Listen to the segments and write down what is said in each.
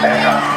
เ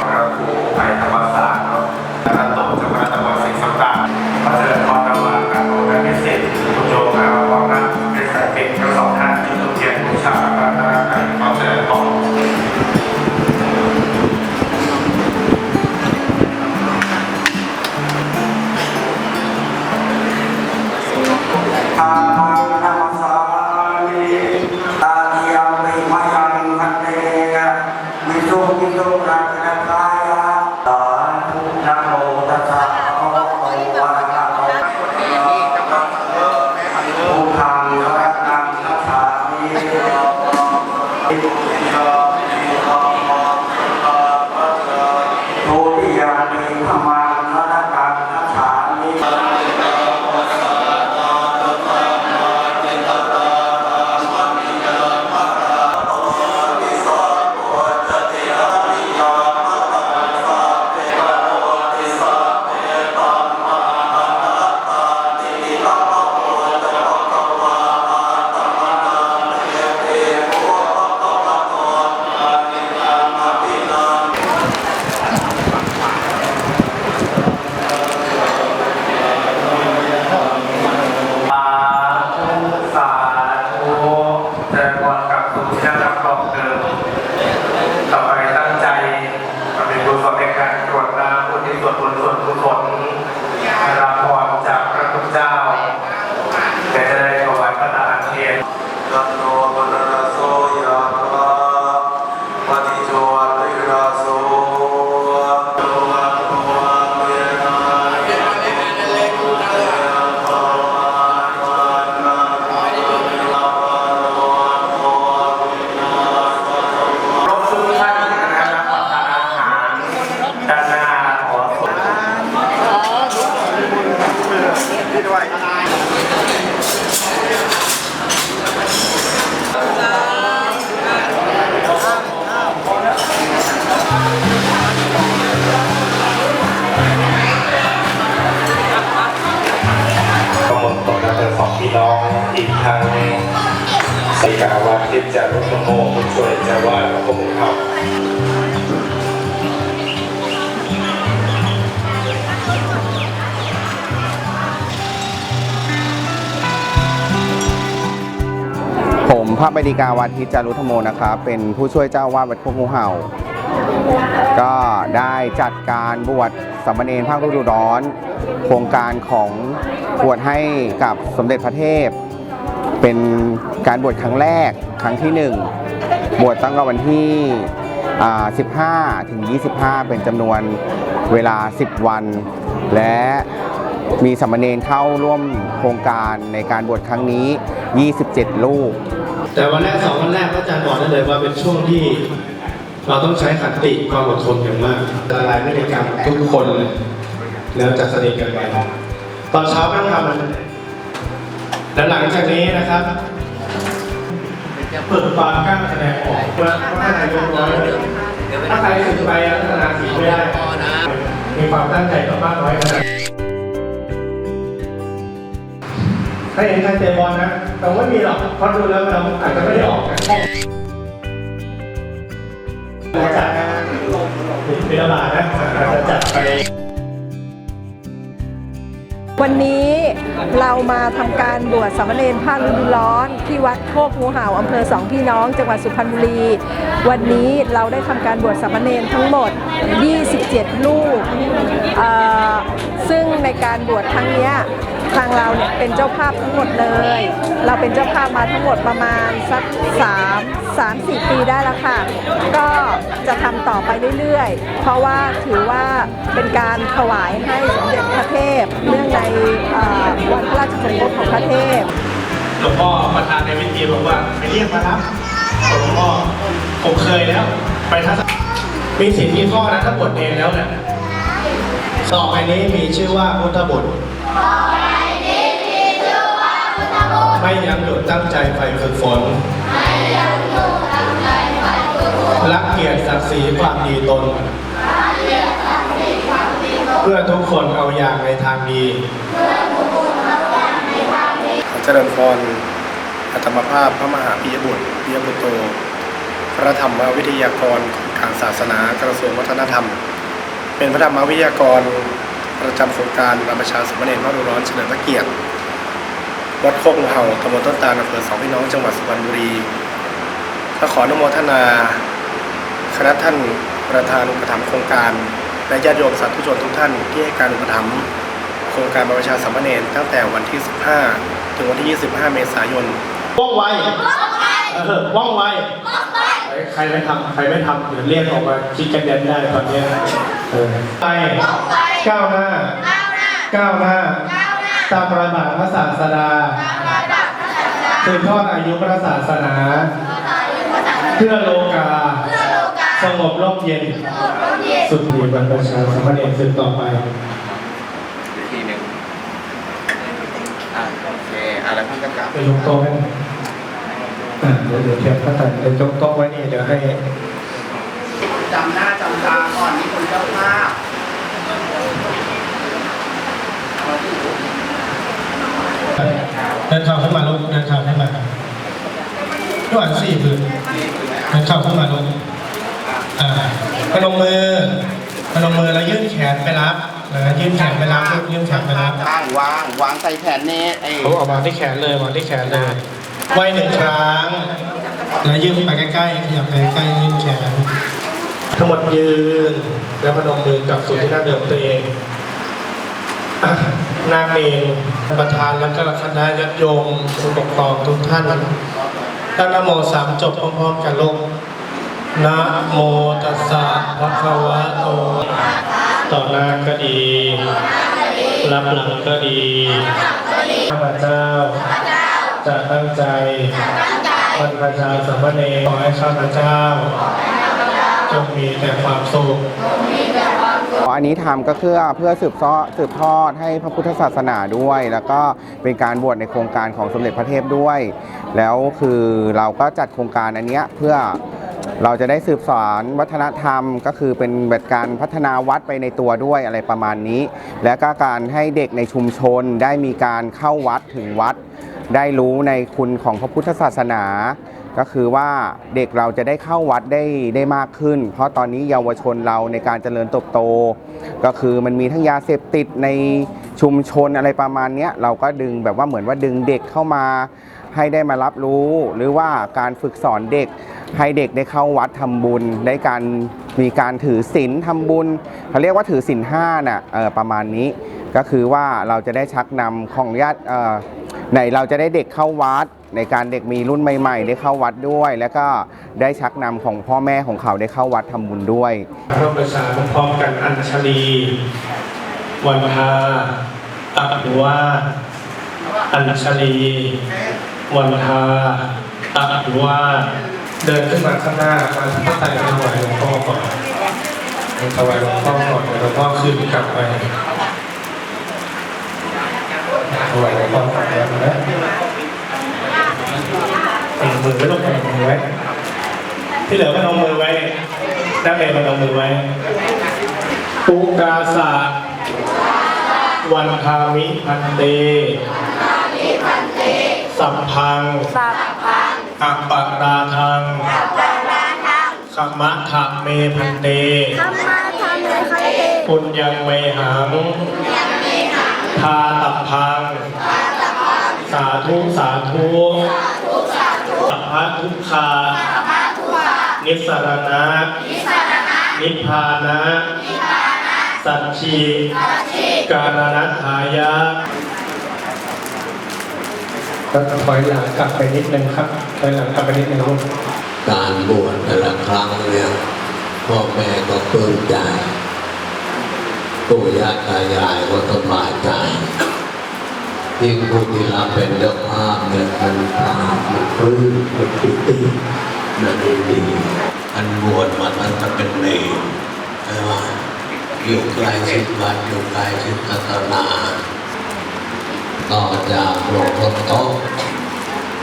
บดิกาวัดทิจารุธโมนะครับ เป็นผู้ช่วยเจ้าวาดวัดพวกงูเห่า ก็ได้จัดการบวชสามเณรภาคฤดูร้อน โครงการของบวชให้กับสมเด็จพระเทพ เป็นการบวชครั้งแรกครั้งที่หนึ่งบวชตั้งแต่วันที่ 15 ถึง 25 เป็นจำนวนเวลา 10 วัน และมีสามเณรเข้าร่วมโครงการในการบวชครั้งนี้ 27 ลูก แต่วันแรกสองวันแรกพระอาจารย์บอกได้เลยว่าเป็นช่วงที่ เราต้องใช้ขันติความอดทนอย่างมากละลายพฤติกรรมทุกคน แล้วจะสนิทกันไปตอนเช้านั่งทำมันแล้วหลังจากนี้นะครับฝึกความกล้าแสดงออกเพื่อว่าใครยกร้อยถ้าใครสึกไปแล้วพัฒนาสีไม่ได้มีความตั้งใจต่อมากน้อยขนาด ถ้าเห็นใครเตะบอลนะ แต่ว่าไม่มีหรอกเพราะดูแล้วเราอาจจะไม่ได้ออกจากห้องอาจจะเป็นระบาดนะอาจจะจัดไปวันนี้เรามาทำการบวชสามเณรภาคฤดูร้อน ที่วัดโคกงูเห่าอำเภอสองพี่น้อง จังหวัดสุพรรณบุรี วันนี้เราได้ทำการบวชสามเณรทั้งหมด 27 ลูกเอ่อซึ่งใน การบวชครั้งนี้ทางเราเนี่ยเป็นเจ้าภาพทั้งหมดเลย เราเป็นเจ้าภาพมาทั้งหมดประมาณสัก3 3 4ปีได้แล้วค่ะ ก็จะทำต่อไปเรื่อยๆ เพราะว่าถือว่าเป็นการถวายให้สมเด็จพระเทพเนื่องในวันพระราชสมภพของพระเทพหลวงพ่อประธานในพิธีบอกว่าไปเรียกมารับหลวงพ่อผมเคยแล้ว ไปทัศนมีสิ่งมีข้อนะถ้าบทเองแล้วเนี่ย ต่อไปนี้มีชื่อว่าพุทธบุตร ไม่ยังหยุดตั้งใจใฝ่ฝึกฝนรักเกียรติศักดิ์ศรีความดีตน เพื่อทุกคนเอาอย่างในทางดีเเจริญพรอัตมภาพพระมหาปิยบุตรปิยบุตโต พระธรรมวิทยากรทางศาสนากระทรวงวัฒนธรรม เป็นพระธรรมวิทยากรประจำโครงการรับประชาสมณเณรพระฤาร้อนเฉลิมพระเกียรติวัดโคกเห่าตำบลต้นตาลอำเภอสองพี่น้องจังหวัดสุพรรณบุรีก็ขออนุโมทนาคณะท่านประธานอุปถัมภ์โครงการและญาติโยมสาธุชนทุกท่านที่ให้การอุปถัมภ์โครงการบรรพชาสามเณรตั้งแต่วันที่ 15 ถึงวันที่ 25 เมษายนว่องไว เออว่องไวใครไม่ทำใครไม่ทำเดี๋ยวเรียกออกมาคิดกันยันได้ตอนเนี้ยเออไปก้าวหน้าก้าวหน้าตามรอยบาทพระศาสดาสืบทอดอายุพระศาสนา เพื่อโลกา สงบร่มเย็น สุดดีบรรพชาสามเณรสืบต่อไปทีหนึ่งอะโอเคอะไรท่านกำกับไปยกโต๊ะให้อะ เดี๋ยวเดี๋ยวเทียบพระตันเดี๋ยวยกโต๊ะไว้นี่เดี๋ยวให้จำหน้าจำตาก่อนนี่คนเจ้าภาพเดินเข่าขึ้นมาลูกเดินเข่าขึ้นมาระหว่างสี่พื้นเดินเข่าขึ้นมาลูกอ่าพนมมือพนมมือแล้วยื่นแขนไปรับนะยื่นแขนไปรับลูกยื่นแขนไปรับวางวางวางใส่แผ่นเนตไอ้เขาเอาวางที่แขนเลยวางที่แขนเลย ไหวหนึ่งครั้ง แล้วยื่นไปใกล้ๆขยับไปใกล้ๆยื่นแขนทั้งหมดยืน แล้วพนมมือกลับสู่ที่หน้าเดิมตัวเองอะหน้าเมนประธานแล้วก็คณะญาติโยมผู้ปกครองทุกท่านตั้งนโมสามจบพร้อมๆกันลงนะโมตัสสะภะคะวะโตต่อหน้าก็ดี รับหลังก็ดีข้าพเจ้า จะตั้งใจบรรพชาสามเณรขอให้ข้าพเจ้าจงมีแต่ความสุขอันนี้ทำก็เพื่อเพื่อสืบทอสืบทอดให้พระพุทธศาสนาด้วย แล้วก็เป็นการบวชในโครงการของสมเด็จพระเทพด้วย แล้วคือเราก็จัดโครงการอันนี้เพื่อเราจะได้สืบสอนวัฒนธรรม ก็คือเป็นแบบการพัฒนาวัดไปในตัวด้วยอะไรประมาณนี้ และก็การให้เด็กในชุมชนได้มีการเข้าวัดถึงวัด ได้รู้ในคุณของพระพุทธศาสนา ก็คือว่าเด็กเราจะได้เข้าวัดได้ได้มากขึ้น เพราะตอนนี้เยาวชนเราในการเจริญเติบโต ก็คือมันมีทั้งยาเสพติดในชุมชนอะไรประมาณนี้เราก็ดึงแบบว่าเหมือนว่าดึงเด็กเข้ามาให้ได้มารับรู้ หรือว่าการฝึกสอนเด็ก ให้เด็กได้เข้าวัดทำบุญได้การมีการถือศีลทำบุญเขาเรียกว่าถือศีลห้าน่ะประมาณนี้ ก็คือว่าเราจะได้ชักนำของญาติ ไหนเราจะได้เด็กเข้าวัด ในการเด็กมีรุ่นใหม่ ๆ ได้เข้าวัดด้วย แล้วก็ได้ชักนำของพ่อแม่ของเขาได้เข้าวัดทำบุญด้วยร่วมประชาพร้อมกันอัญชลีวันทาอักวาสอัญชลีวันทาอักวาสเดินขึ้นมาข้างหน้ามาพระไตรถวายหลวงพ่อก่อนถวายหลวงพ่อก่อนหลวงพ่อขึ้นกลับไป ถวายหลวงพ่อกลับแล้วนะเอามือไว้ลงเอามือไว้ที่เหลือก็นมมือไว้นักเรียนมานมมือไว้ปุกาสะวันทามิพันเตสัมพังอัปปาราทังขมะทะเมพันเตปุญญังเมหัง ทาตับพัง สาธุสาธุสัพพะทุกขานิสสารณะ นิพพานะ สัจชีการนัตถายะแล้วถอยหลังกลับไปนิดนึงครับ ถอยหลังกลับไปนิดนึงลูกการบวชแต่ละครั้งเนี่ยพ่อแม่ก็ปลื้มใจ ปู่ย่าตายายก็สบายใจยิ่งผู้ที่รับเป็นเจ้าภาพเนี่ยมันภาพมันปลื้มมันปิติมันดีอันบวชมาตั้งแต่เป็นเนรใช่ไหมอยู่ใกล้ชิดวัดอยู่ใกล้ชิดศาสนาต่อจากหลวงพ่อโต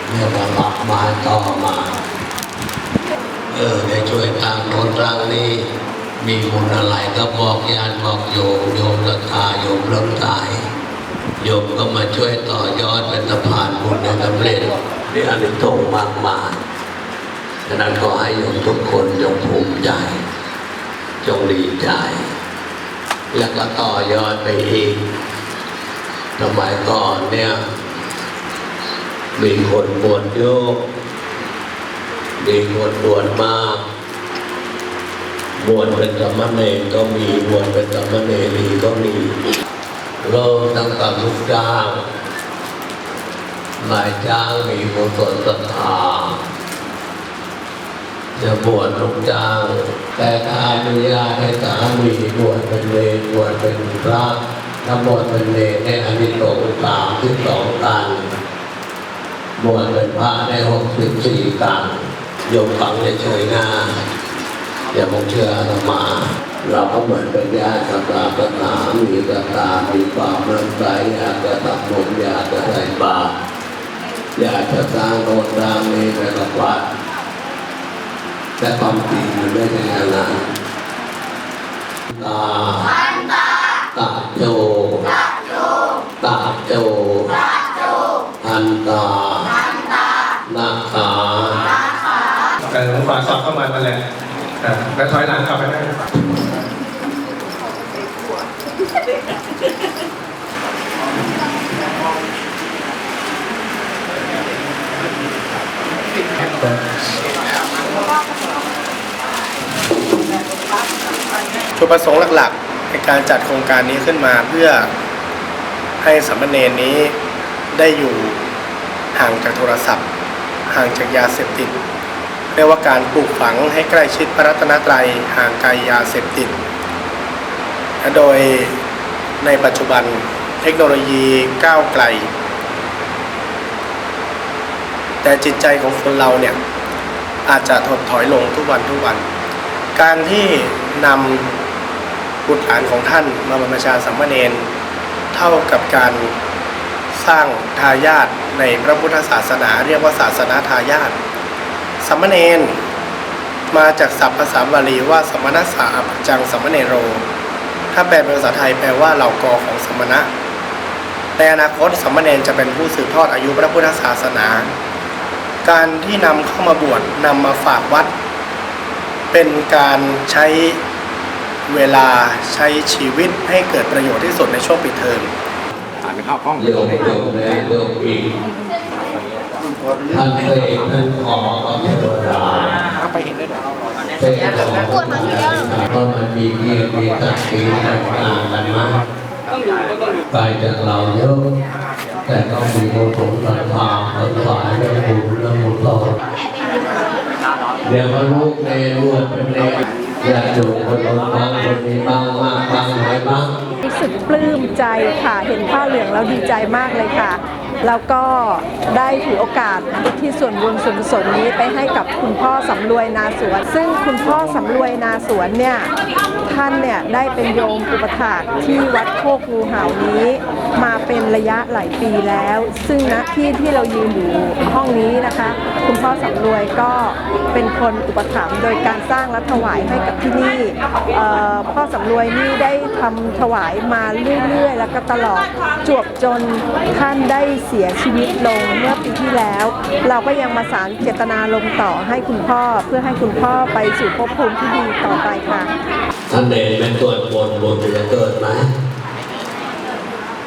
เรียกว่ารับมาต่อมา เออได้ช่วยทางโน้นทางนี้ มีบุญอะไรก็บอกญาติบอกโยมโยมรัทาโยมเริ่มตายโยมก็มาช่วยต่อยอดเป็นสะพานบุญในสำเร็จมีอนิสงมากมายฉะนั้นก็ให้โยมทุกคนจงภูมิใจ จงดีใจ แล้วก็ต่อยอดไปอีกสมัยก่อนเนี่ยมีคนบวชโยกมีคนบวชมาก บวชเป็นสามเณรก็มีบวชเป็นสามเณรีก็มีเริ่มตั้งแต่ลูกจ้างนายจ้างมีกุศลศรัทธาจะบวชลูกจ้าง แต่ถ้าอนุญาตให้สามีบวชเป็นเนรบวชเป็นพระถ้าบวชเป็นเนรในอานิสงส์สามที่สองกันบวชเป็นพระได้หกสิบสี่กันโยมฟังเฉยๆนะ อย่ามองเชื่ออาตมา เราก็เหมือนเป็นญาติกับตาตนามีกตามีความมั่นใจอยากจะทำบุญอยากจะใส่บาตรอยากจะสร้างโนนสร้างนี้ไปกับวัดแต่ความจริงมันไม่ใช่อย่างนั้นตาตาโจตาโจทันตานาคาแต่หลวงขวาสอบเข้ามานั่นแหละ แล้วถอยหลังกลับไปได้จุดประสงค์หลักๆ ในการจัดโครงการนี้ขึ้นมาเพื่อให้สามเณรนี้ได้อยู่ห่างจากโทรศัพท์ ห่างจากยาเสพติด เรียกว่าการปลูกฝังให้ใกล้ชิดพระรัตนตรัยห่างไกลยาเสพติดและโดยในปัจจุบันเทคโนโลยีก้าวไกล แต่จิตใจของคนเราเนี่ยอาจจะถดถอยลงทุกวันทุกวัน การที่นำบุตรหลานของท่านมาบรรพชาสัมมเนนเท่ากับการสร้างทายาทในพระพุทธศาสนาเรียกว่าศาสนาทายาท สัมมเนนมาจากศัพท์ภาษาบาลีว่าสมณสาอปจังสัมมเนโร ถ้าแปลเป็นภาษาไทยแปลว่าเหล่ากอของสมณะในอนาคตสัมมเนนจะเป็นผู้สืบทอดอายุพระพุทธศาสนา การที่นำเข้ามาบวชนำมาฝากวัด เป็นการใช้เวลาใช้ชีวิตให้เกิดประโยชน์ที่สุดในช่วงปิดเทอมโยมโยมแม่โยมอีก ท่านเสกท่านขอกับเทวดาเสกขอเพราะมันมีเกียรติมีศักดิ์ศรีแตกต่างกันมากไกลจากเราเยอะแต่ต้องมีโมสมศรัทธาศรัทธาเรื่องบุญเรื่องบุญต่อเดี๋ยวมาลูกเนรบวชเป็นเนรอยากดูคนนู้นบ้างคนนี้บ้างมากบ้างน้อยบ้างรู้สึกปลื้มใจค่ะ เห็นผ้าเหลืองแล้วดีใจมากเลยค่ะ แล้วก็ได้ถือโอกาสที่ส่วนบุญส่วนกุศลนี้ไปให้กับคุณพ่อสำรวยนาสวน ซึ่งคุณพ่อสำรวยนาสวนเนี่ยท่านเนี่ยได้เป็นโยมอุปถากที่วัดโคกงูเห่านี้ มาเป็นระยะหลายปีแล้ว ซึ่งณที่ที่เรายืนอยู่ห้องนี้นะคะ คุณพ่อสำรวยก็เป็นคนอุปถัมภ์โดยการสร้างและถวายให้กับที่นี่พ่อสำรวยนี่ได้ทำถวายมาเรื่อยๆ แล้วก็ตลอดจวบจนท่านได้เสียชีวิตลงเมื่อปีที่แล้ว เราก็ยังมาสารเจตนาลมณ์ต่อให้คุณพ่อเพื่อให้คุณพ่อไปสู่ภพภูมิที่ดีต่อไปค่ะท่านเนเป็นตัวบนบนจะเกิดไหม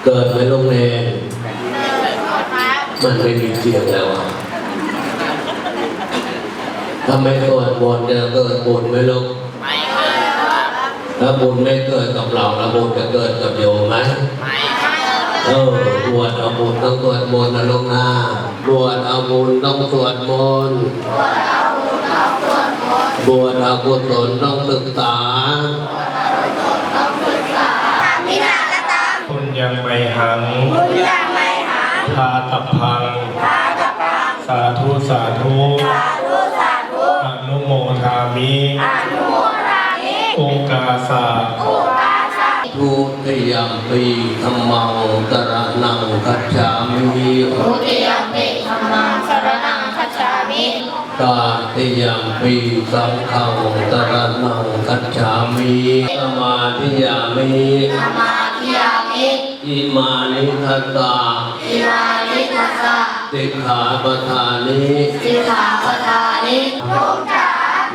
เกิดไหมลูกเนรมันไม่มีเสียงแล้วอะถ้าไม่เกิดบนจะเกิดบุญไหมลูกไม่เกิดถ้าบุญไม่เกิดกับเราแล้วบุญจะเกิดกับโยมไหมไม่เออบวชเอาบุญต้องสวดมนต์นะลูกนะบวชเอาบุญต้องสวดมนต์บวชเอากุศลต้องศึกษาคุณ ยังไม่หังพาตับพังสาธุสาธุอนุโมทามิโอกาสาทุติยมปีธรรมังตระนังคัจฉามิทุติยมปีธรรมังตระนังคัจฉามิตาติยมปีสังฆังตระนังคัจฉามิสมาธิยามิสมาธิยามิ อิมานิทัสสะอิมานิทัสสะสิกขาปทานิสิกขาปทานิโยมจ๋า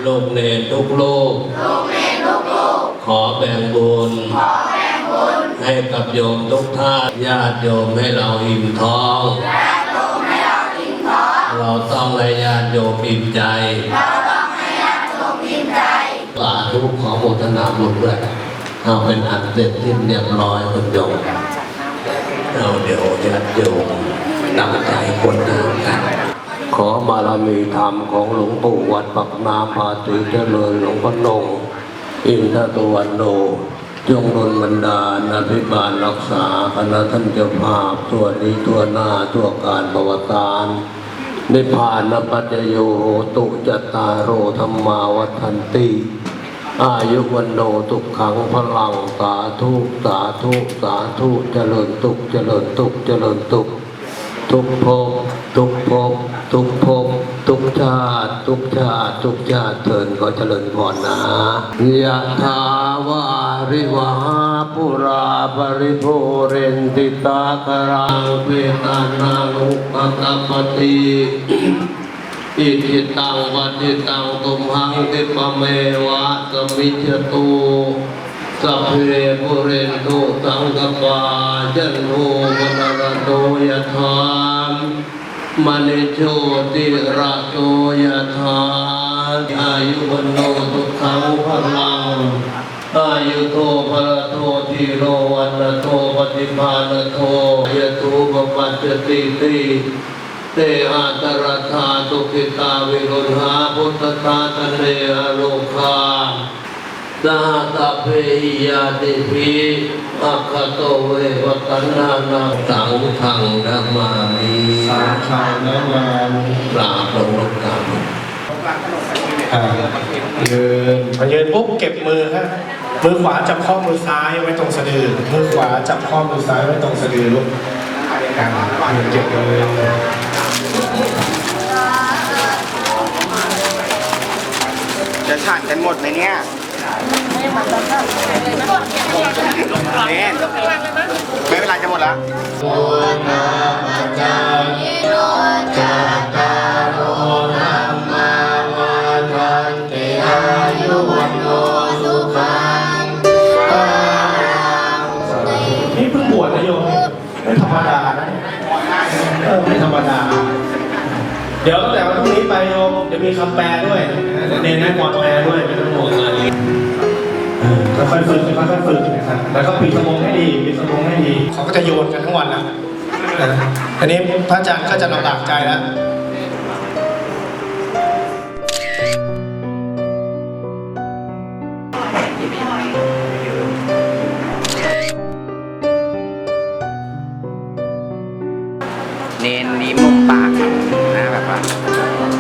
โลกเนรทุกโลกลูกเมนลูกลูกขอแบ่งบุญขอแบ่งบุญให้กับโยมทุกท่านญาติโยมให้เราอิ่มท้องและลูกให้เราทิ้งท้องเราต้องให้ญาติโยมอิ่มใจเราต้องให้ญาติโยมอิ่มใจสาธุขอโมทนาบุญด้วยเอาเป็นอันเสร็จสิ้นเรียบร้อยคุณโยม เอาเดี๋ยวญาติโยมตั้งใจคนเดินกันขอบารมีธรรมของหลวงปู่วัดปักน้ำพาติเจริญหลวงพ่อนงอินทตวันโนจงดลบันดาลอภิบาลรักษาคณะท่านเจ้าภาพตัวนี้ตัวหน้าตัวการประวัติศารนิพพานปัจจโยโหตุจตารโรธรรมาวัฏันติ อายุวันโนทุกขังพลังสาธุสาธุสาธุเจริญตุกเจริญตุกเจริญตุกทุกภพทุกภพทุกภพทุกชาติ ทุกชาติ ทุกชาติเถินขอเจริญพรนะยะถาวาริวหาปุราปริโภเรนติตาครังเวตานานุปตปฏิ อิจิตังวัจิตังตุมหังติปเมวะสมิจตุสัพเพปุเรนตุสังกปาจันโทปนรโตยะธามมณิโชติระโตยะธาอายุวันโนทุกขังพลังอายุโทภะโททิโรวันโทปฏิภาณโทยะตูปปัจจติติ เตอาตระธาตุกิตาวิรุณหาพุทธทาตเนอโลคาสหตาเพหิยาติภิอัคคโตเววตันนานาสังขังนามามิสังฆานามามิกราบลงนกรรมอ่ายืนพอยืนปุ๊บเก็บมือฮะมือขวาจับข้อมือซ้ายไว้ตรงสะดือ มือขวาจับข้อมือซ้ายไว้ตรงสะดือลูกอ่ายืนเก็บมือจ ฉันกันหมดไหมเนี่ยเนี่ยไม่เป็นไรจะหมดแล้วนี่เพิ่งบวชนะโยมไม่ธรรมดานะเออไม่ธรรมดา เดี๋ยว ยมจะมีคำแปลด้วยเน้นให้หมดแปลด้วยไม่ต้องห่วงเลยเออค่อยๆฝึกค่อยๆฝึกนะครับแล้วก็ปิดสมองให้ดีปิดสมองให้ดีเขาก็จะโยนกันทั้งวันนะเอออันนี้พระอาจารย์ก็จะลำบากใจแล้วเนนมีมุมปากนะแบบว่าอ่า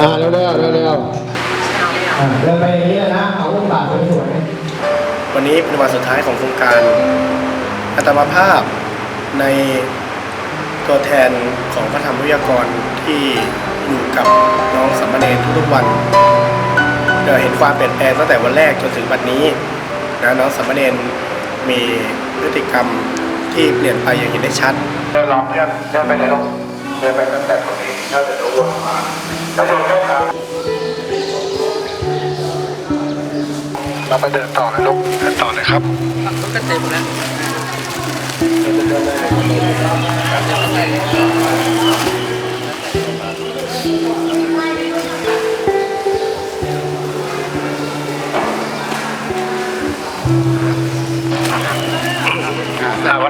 อ่าเร็วเร็วเร็วเร็วอ่าเดินไปอย่างนี้นะเอาลูกบาศก์สวยวันนี้เป็นวันสุดท้ายของโครงการอัตมาภาพในตัวแทนของพระธรรมวิทยากรที่อยู่กับน้องสัมมาเนรทุกๆวันเราเห็นความเปลี่ยนแปลงตั้งแต่วันแรกจนถึงวันนี้นะน้องสัมมาเนรมีพฤติกรรมที่เปลี่ยนไปอย่างเห็นได้ชัด เดินรอบเดินเดินไปไหนลูกเดินไปตั้งแต่ตรงนี้ ถ้าจะรู้ว่าแล้วโยมแค่ครับเราไปเดินต่อเลยลูกเดินต่อเลยครับก็เต็มแล้วเดินไปเดินไป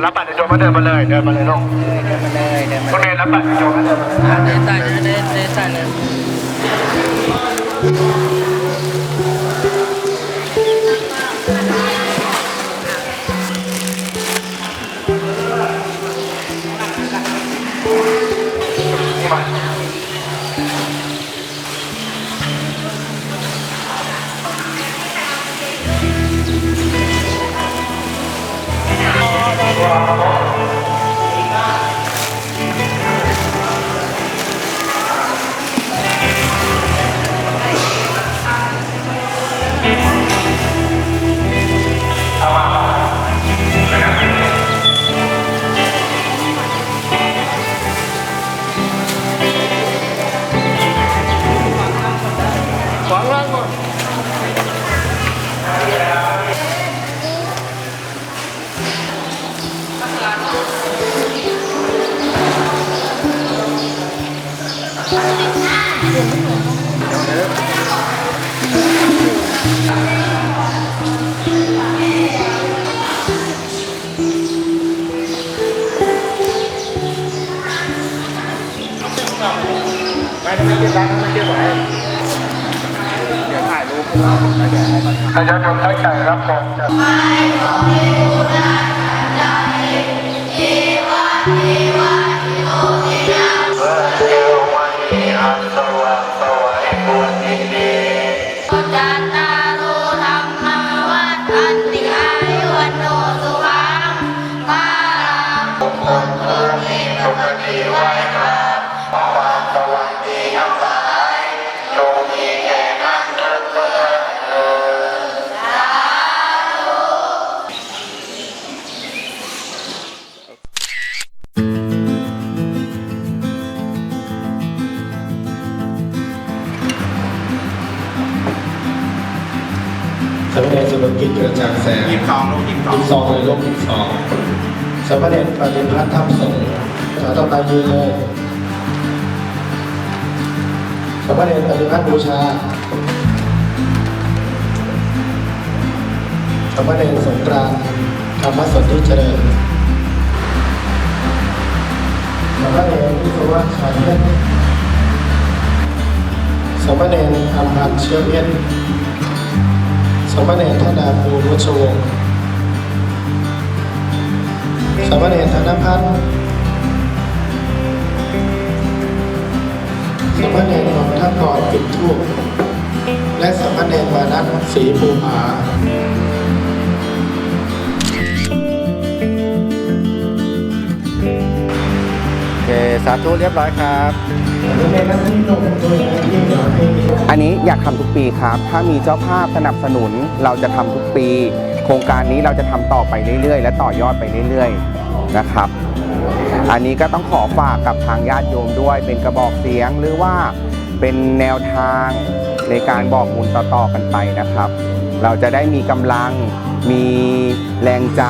อนรับบัตรในโจมาเดินมาเลยเดินมาเลยลูกเดินมาเลยเดินมาคุณเมย์รับบัตรในโจมาเดินมาเดินใส่เดินเดินเดินใส่เลย ประชาชนตั้งใจรับชมจาก ปฏิพัฒน์ธรรมสงฆ์สาต่อไปยืนเลยสามเณรปฏิพัฒน์บูชาสามเณรสงกรานธรรมสนธิเจริญสามเณรวิศวะชายเพชรสามเณรอำพันธ์เชื้อเพชรสามเณรธนาภูรุชวงศ์ สามเณรธนพัฒน์สามเณรนนทกรปิดทูปและสามเณรวานัทศรีภูผาคสาธุเรียบร้อยครับ อันนี้อยากทำทุกปีครับ ถ้ามีเจ้าภาพสนับสนุนเราจะทำทุกปี โครงการนี้เราจะทำต่อไปเรื่อยๆ และต่อยอดไปเรื่อยๆ นะครับ อันนี้ก็ต้องขอฝากกับทางญาติโยมด้วย เป็นกระบอกเสียงหรือว่าเป็นแนวทางในการบอกบุญต่อๆกันไปนะครับ เราจะได้มีกำลังมีแรงใจ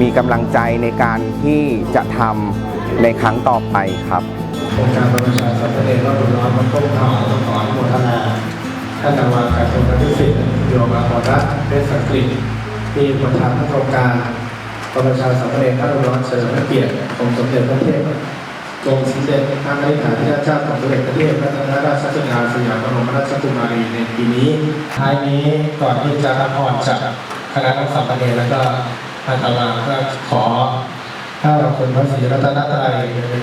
มีกำลังใจในการที่จะทำในครั้งต่อไปครับโครงการประชาสัมพันธ์รอบร้อนมาพบเขาต้องขอนุโมทนาท่านนาวากาศมพิสิทธิ์โยมอาภรรัตน์เวชสักฤษที่ประธานโครงการ ระชาสัมพันธ์รอบร้อนเฉลิมพระเกียรติองค์สมเด็จพระเทพกรมสมเด็จพระนิธิธิราชเจ้าของสมเด็จพระเทพรัตนราชสุดาสยามบรมราชกุมารีในปีนี้ ท้ายนี้ก่อนที่จะรับพรจากคณะนักสัมพันธ์แล้วก็อาตมาก็ขอถ้าเราคุณพระศรีรัตนตรัย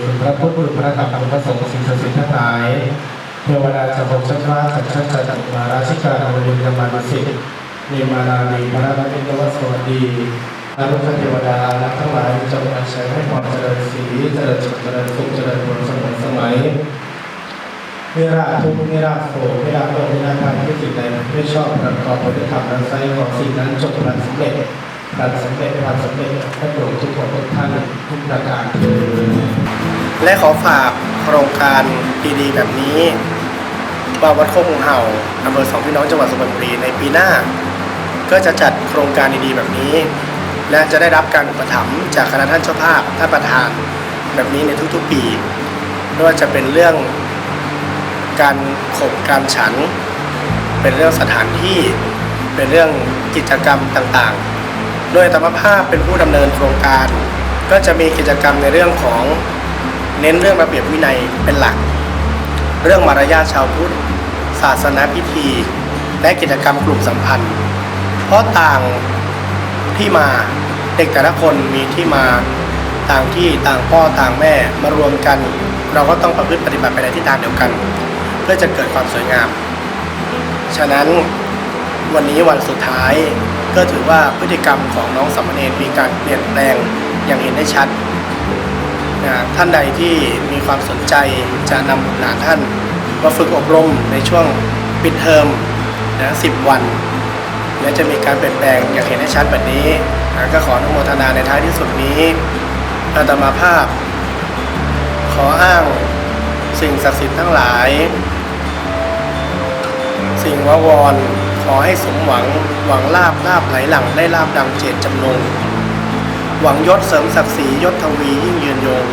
คุณพระพุทธคุณพระธรรมคุณพระสงฆ์สิ่งศักดิ์สิทธิ์ทั้งหลายเทวดาจะพบชันว่าสัจชันจักรมาราชิกาธรรมยุทธมาดุสิตนิมานาลีพระรามินทวสวัสดี อารุณเทวดาและทั้งหลายจงอัญเชิญให้ความเจริญสีเจริญสุขเจริญสุขเจริญผลสมัยสมัยเมื่อราทุกเมื่อราโศกเมื่อราโลกเมื่อราภัยที่สิ่งใดไม่ชอบประกอบปฏิธรรมนั้นไซของสิ่งนั้นจงพลันสำเร็จพลันสำเร็จพลันสำเร็จให้โปรดทุกคนทุกท่านทุกประการเถิดและขอฝากโครงการดีๆแบบนี้ว่าวัดโคกงูเห่าอำเภอสองพี่น้องจังหวัดสุพรรณบุรีในปีหน้า ก็จะจัดโครงการดีๆแบบนี้ และจะได้รับการอุปถัมภ์จากคณะท่านเจ้าภาพท่านประธานแบบนี้ในทุกๆปีไม่ว่าจะเป็นเรื่องการขบการฉัน เป็นเรื่องสถานที่ เป็นเรื่องกิจกรรมต่างๆ โดยธรรมภาพเป็นผู้ดำเนินโครงการ ก็จะมีกิจกรรมในเรื่องของเน้นเรื่องระเบียบวินัยเป็นหลัก เรื่องมารยาทชาวพุทธ ศาสนาพิธี และกิจกรรมกลุ่มสัมพันธ์ เพราะต่างที่มา เด็กแต่ละคนมีที่มาต่างที่ต่างพ่อต่างแม่มารวมกัน เราก็ต้องประพฤติปฏิบัติไปในทิศทางเดียวกัน เพื่อจะเกิดความสวยงาม ฉะนั้นวันนี้วันสุดท้ายก็ถือว่าพฤติกรรมของน้องสามเณรมีการเปลี่ยนแปลงอย่างเห็นได้ชัดนะท่านใดที่มีความสนใจจะนำบุตรหลานท่านมาฝึกอบรมในช่วงปิดเทอมนะสิบวัน และจะมีการเปลี่ยนแปลงอย่างเห็นได้ชัดแบบนี้ ก็ขออนุโมทนาในท้ายที่สุดนี้อาตมาภาพ ขออ้างสิ่งศักดิ์สิทธิ์ทั้งหลาย สิ่งวาวร ขอให้สมหวังหวังลาบลาบไหลหลังได้ลาบดังเจตจำนง หวังยศเสริมศักดิ์ศรียศทวียิ่งยืนยง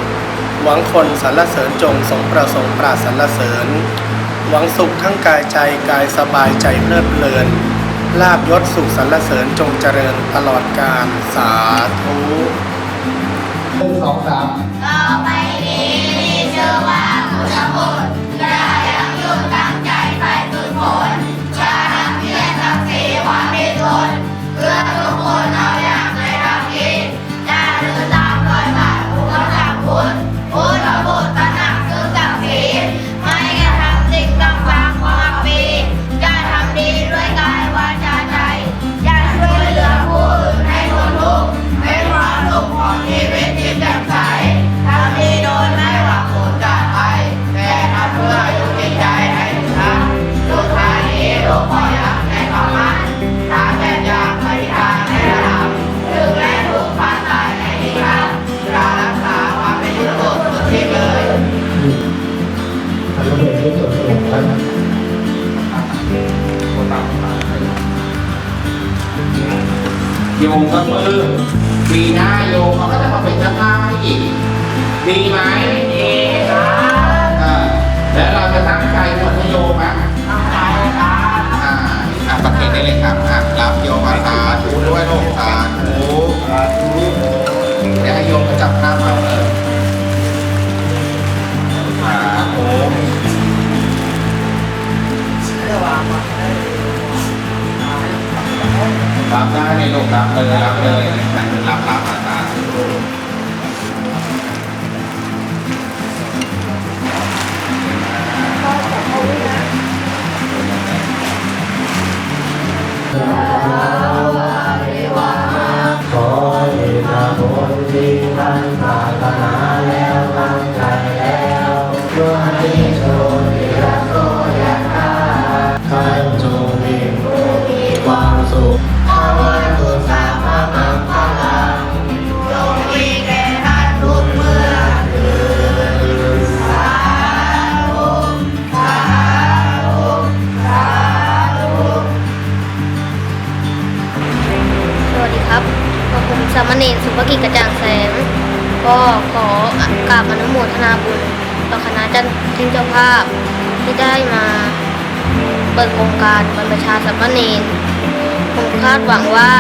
หวังคนสรรเสริญจงสมประสงค์ปราศสรรเสริญ หวังสุขทั้งกายใจกายสบายใจเพลิดเพลิน ลาบยศสุขสรรเสริญจงเจริญตลอดกาลสาธุหนึ่งสองสามต่อไปนี้เชื่อว่าคุณ สามเณรสุภกิจกระจ่างแสงก็ขอกราบอนุโมทนาบุญต่อคณะจันทินเจ้าภาพที่ได้มาเปิดโครงการบรรพชาสามเณรผมคาดหวังว่า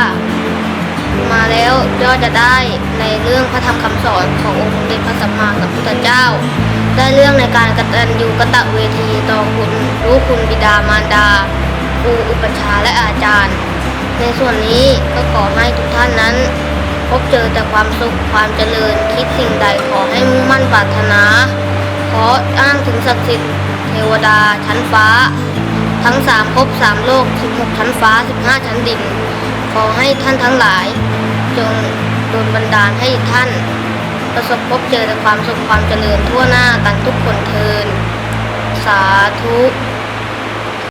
มาแล้วยอดจะได้ในเรื่องพระธรรมคำสอนขององค์สมเด็จพระสัมมาสัมพุทธเจ้า ได้เรื่องในการกตัญญูกตะเวทีต่อคุณรู้คุณบิดามารดาครูอุปชาและอาจารย์ ในส่วนนี้ก็ขอให้ทุกท่านนั้น พบเจอแต่ความสุขความเจริญคิดสิ่งใดขอให้มุ่งมั่นปรารถนาขออ้างถึงศักดิ์สิทธิ์เทวดาชั้นฟ้า ทั้งสามภพสามโลก16ชั้นฟ้า15ชั้นดิน ขอให้ท่านทั้งหลาย จงโดนบันดาลให้ท่าน ประสบพบเจอแต่ความสุขความเจริญทั่วหน้ากันทุกคนเทินสาธุ